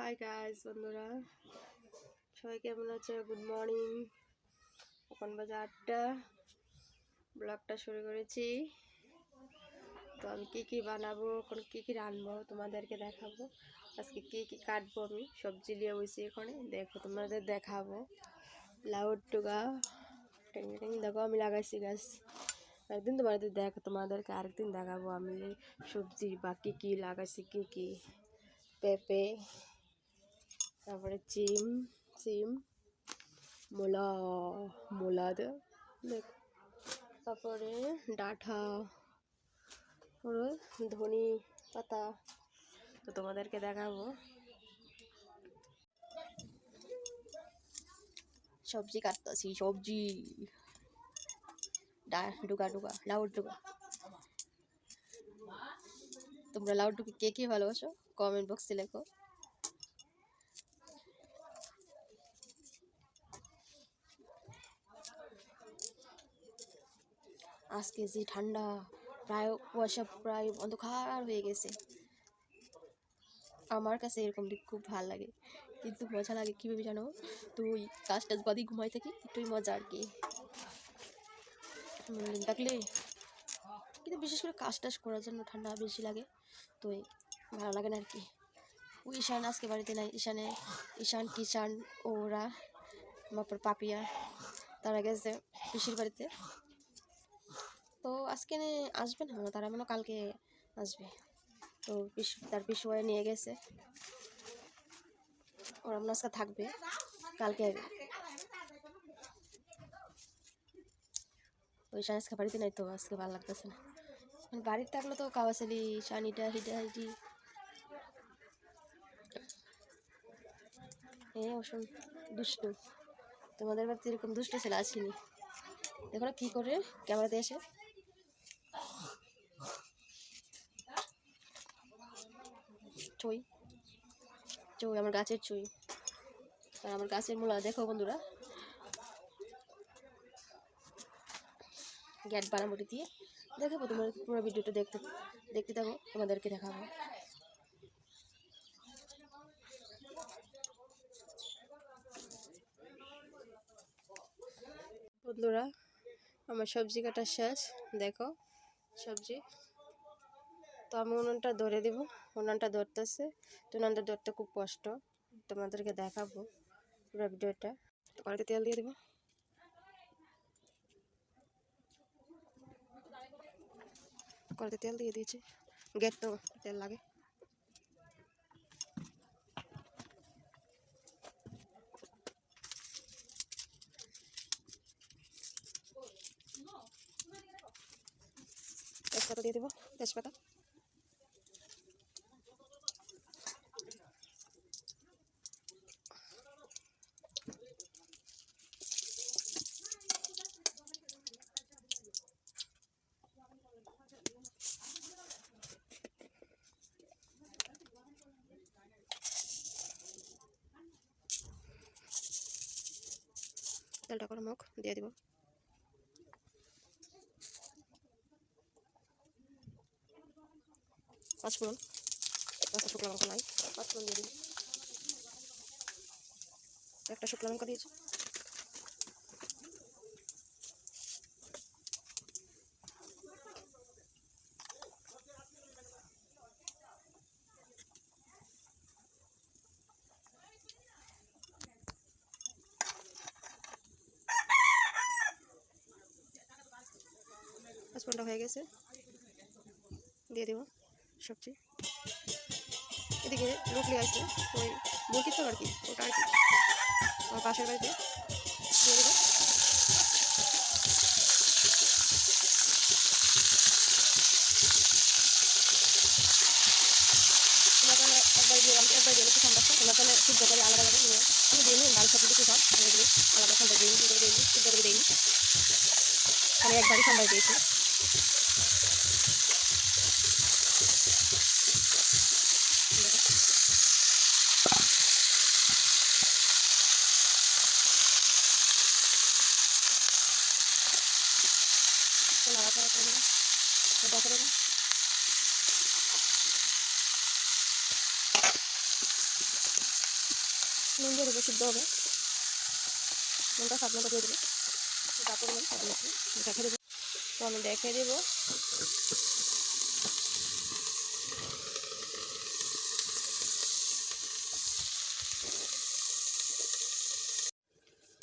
Hi guys বন্ধুরা। সবাই কেমন আছে? গুড মর্নিং এখন বাজে আটটা। ব্লগটা শুরু করেছি। তো আমি কী কী বানাবো, এখন কী কী রানবো তোমাদেরকে দেখাবো। আজকে কী কী কাটবো আমি, সবজি নিয়ে বসি এখানে। দেখো, তোমাদের দেখাবো। লাউড টুগা টিং টিং দেখো, আমি লাগাইছি গাছ একদিন তোমাদের দেখো, তোমাদেরকে আরেকদিন দেখাবো আমি সবজি বা কী কী লাগাইছি, কী কী পেঁপে। তারপরে চিম সিম মূলা মূলা দেখ। তারপরে ডাঁটা ধনি পাতা। তো তোমাদেরকে দেখাবো। সবজি কাটতেছি সবজি। ডুগা ডুগা লাউড ডুগা তোমরা লাউড ডুগা কে কে ভালোবাসো? কমেন্ট বক্সে লেখো। আজকে যে ঠান্ডা প্রায় কুয়াশা প্রায় অন্ধকার হয়ে গেছে। আমার কাছে এরকম দিক খুব ভালো লাগে। কিন্তু মজা লাগে কীভাবে জানো? তুই কাজ টাজ বাদি ঘুমাই থাকি, একটুই মজা আর কি। থাকলে কিন্তু বিশেষ করে কাজ টাজ করার জন্য ঠান্ডা বেশি লাগে। তো ভালো লাগে না আর কি। ও ঈশান আজকে বাড়িতে নাই। ঈশানে, ঈশান, কিষান, ওরা তারপর পাপিয়া, তারা গেছে পিসির বাড়িতে। আজকে আসবে না, তারা মনে কালকে আসবে। তো তার পিসুয়া নিয়ে গেছে। ওরা মনে আজকে থাকবে, কালকে ওই সান আজকে বাড়িতে নাই তো, আজকে ভালো লাগতেছে না। মানে বাড়িতে থাকলে তো কাওয়াশালি শানিটা হিটা, হিটি। এ ওসব দুষ্টু। তোমাদের বাড়িতে এরকম দুষ্ট ছেলে আসেনি দেখো না কী করে, ক্যামেরাতে এসে। চই। চই, আমার গাছের চই। আর আমার গাছের মূলা, দেখো বন্ধুরা। গ্যাট বানাবটি দিয়ে দেখাবো তোমার পুরো ভিডিওটা দেখতে দেখতে থাকো, তোমাদেরকে দেখাবো। বন্ধুরা, আমার সবজি কাটা শেষ, দেখো সবজি। তো আমি উনুনটা ধরে দেবো। উনুনটা ধরতেছে। তো উনুনটা ধরতে খুব কষ্ট। তোমাদেরকে দেখাবো পুরো ভিডিওটা। তো কড়াইতে তেল দিয়ে দেবো। কড়াইতে তেল দিয়ে দিয়েছি। গ্যাট তো তেল লাগে। তেজপাতা দিয়ে দেবো। তেজপাতা। তেলটা করে মুখ দিয়ে দিব। পাঁচফোড়ন একটা শুকনো লঙ্কা নাই। পাঁচফোড়ন দিয়ে দিব। একটা শুকনো লঙ্কা দিয়েছি। পাঁচফোড়নটা হয়ে গেছে। দিয়ে দেবো সবজি। এদিকে নিয়ে আসছে ওই মুরগির তো আর কি, ওটা আর কি। আমার পাশের বাড়িতে দিয়ে দেবো। একবার দিয়ে একবার একটু করে আলাদা আমি দিয়ে দিয়ে করে আমি একবারই ঠান্ডা দিয়েছি নাড়াচাড়া করে দেবো সেটা করে দেবো নুন দিয়ে দেবো, সিদ্ধ হবে। নুনটা স্বাদ মতো দিয়ে দেবো। তারপরে দেখে দেবো। তো আমি দেখে দেবো।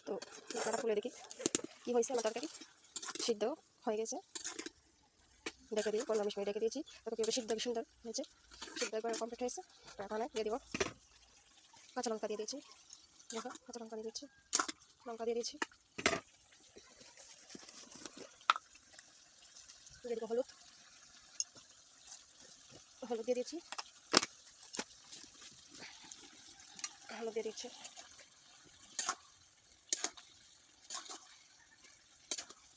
তো ঢাকাটা খুলে দেখি, কী হয়েছে আমার তরকারি? সিদ্ধ হয়ে গেছে। ডেকে দিই, পনেরো বিশ মিনিট ডেকে দিয়েছি। তত কি সিদ্ধ সুন্দর হয়েছে? সিদ্ধ একবার কমপ্লিট হয়েছে। এখন দিয়ে দিব। কাঁচা লঙ্কা দিয়ে দিয়েছি। দেখো, কাঁচা লঙ্কা দিয়ে দিচ্ছি। লঙ্কা দিয়ে দিয়েছি। দিয়ে দেবো হলুদ। হলুদ দিয়ে দিয়েছি। হলুদ দিয়ে দিচ্ছি।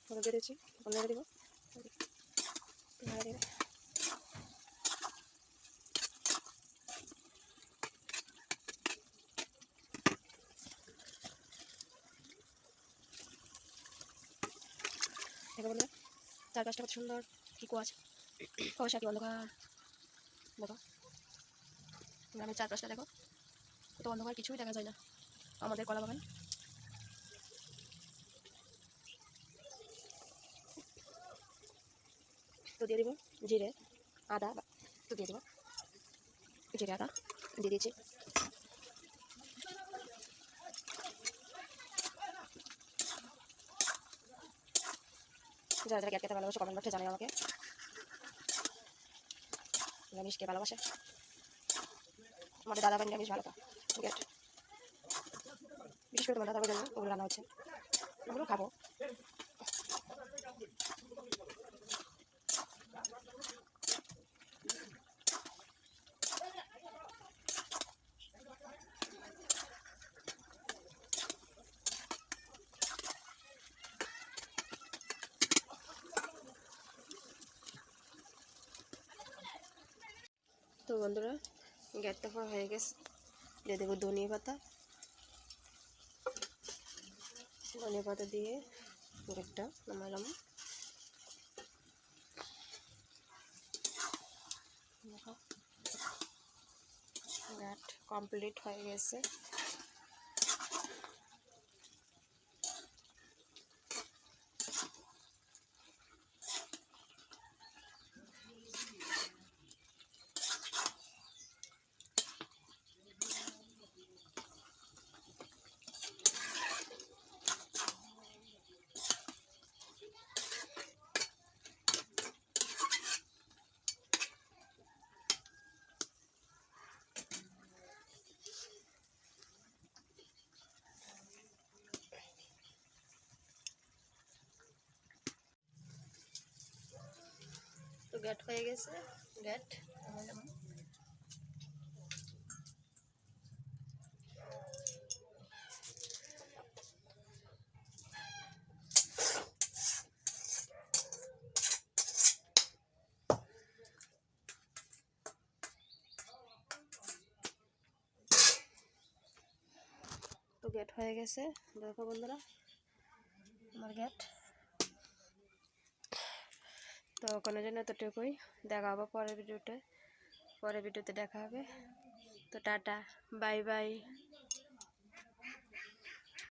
হলুদ দিয়ে দেবো। নেড়ে দেবে। দেখো বন্ধুরা চারপাশটা কত সুন্দর, কি কুয়াশা কুয়াশা কি অন্ধকার দেখো গ্রামের চারপাশটা দেখো কত অন্ধকার কিছুই দেখা যায় না, আমাদের কলা বাগান। তো দিয়ে দিব জিরে আদা তো দিয়ে দিব জিরে আদা, দিয়ে দিয়েছি। যারা যারা খেতে ভালোবাসে কমেন্ট বক্সে জানাই আমাকে। নিরামিষকে ভালোবাসে? আমাদের দাদা ভাই নিরামিষ ভালো গ্যাট বিশেষ করে তোমার দাদা ভাই ওগুলো রান্না হচ্ছে। ওগুলো খাব। তো বন্ধুরা গ্যাটটা পর হয়ে গেছে। দিয়ে দেবো ধনিয়া পাতা। ধনিয়া পাতা দিয়ে গ্যাটটা নামালাম। গ্যাট কমপ্লিট হয়ে গেছে। গ্যাট হয়ে গেছে গ্যাট তো গেট হয়ে গেছে। দেখো বন্ধুরা আমার গেট তো ওখানের জন্য এতটুকুই। দেখা হবে পরের ভিডিওতে পরের ভিডিওতে দেখা হবে। তো টাটা, বাই বাই।